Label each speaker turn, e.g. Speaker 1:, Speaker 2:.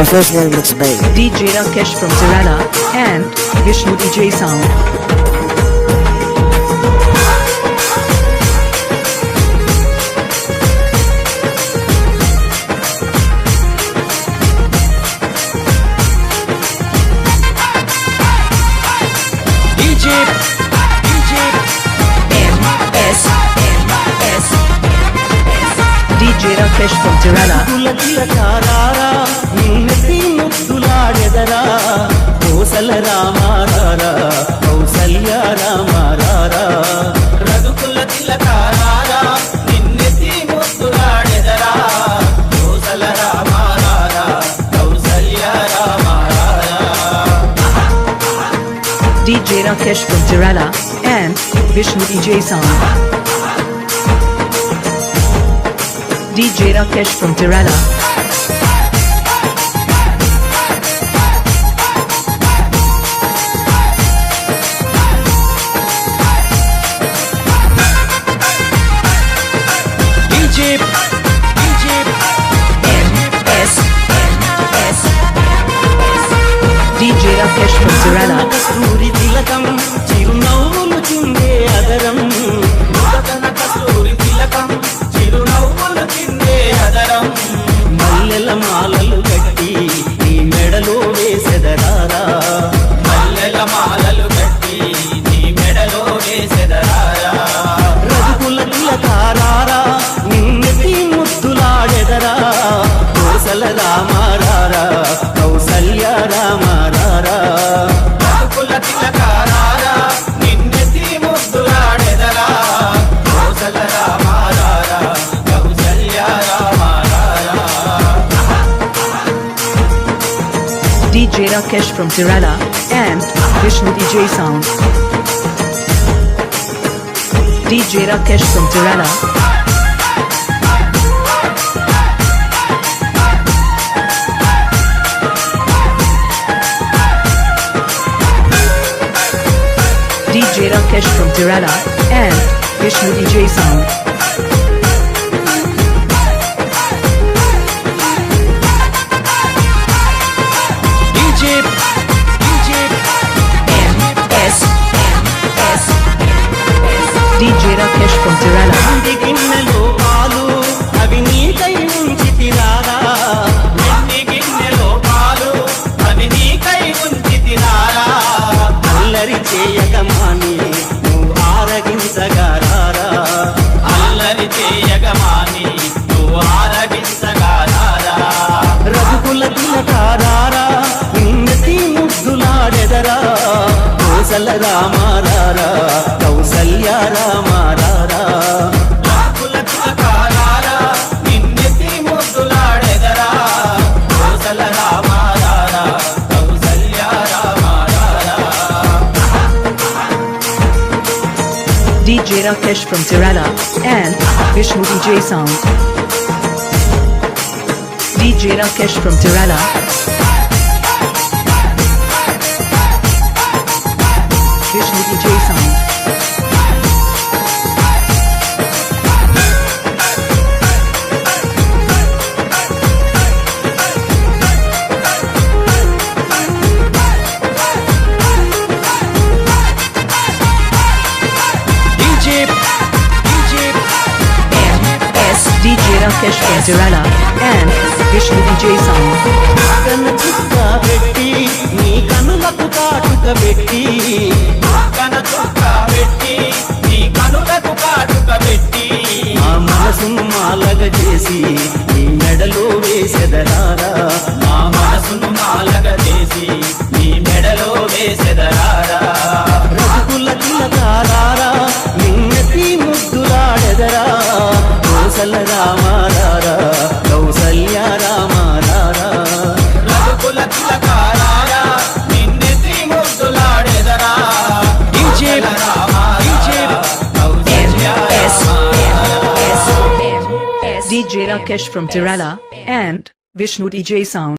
Speaker 1: Professional mix by
Speaker 2: DJ Rakesh from Tirana and Vishnu DJ Sound.
Speaker 3: DJ DJ MS MS
Speaker 2: DJ Rakesh from Tirana.
Speaker 3: Kosala Kaushalya రామారారా రఘుకుల తిలకారారా నిన్నెత్తి ముద్దులాడెదరా కోసల రామారారా కౌసల్య రామారారా
Speaker 2: DJ Rakesh from and Vishnu DJ Song. DJ Rakesh from Tirana.
Speaker 3: DJ
Speaker 2: Rakesh from Tirana and Vishnu DJ Sound. DJ Rakesh from Tirana. DJ Rakesh from Tirana and Vishnu DJ Sound.
Speaker 3: Kosala రామారారా Kausalya రామారారా
Speaker 2: DJ Rakesh from Tirana and Vishnu DJ Sound. DJ Rakesh from Tirana. DJ Rakesh from Tirana and Vishnu
Speaker 3: పెట్టి నీ కనులకు కాటుక పెట్టి కన చుక్క పెట్టి నీ కనులకు కాటుక పెట్టి ఆ మనసును మాలగ చేసి నీ మెడలో వేసెదరారా మా మనసును మాలగ చేసి నీ మెడలో వేసెదరారా
Speaker 2: DJ Rakesh from Tirana and Vishnu DJ Sound.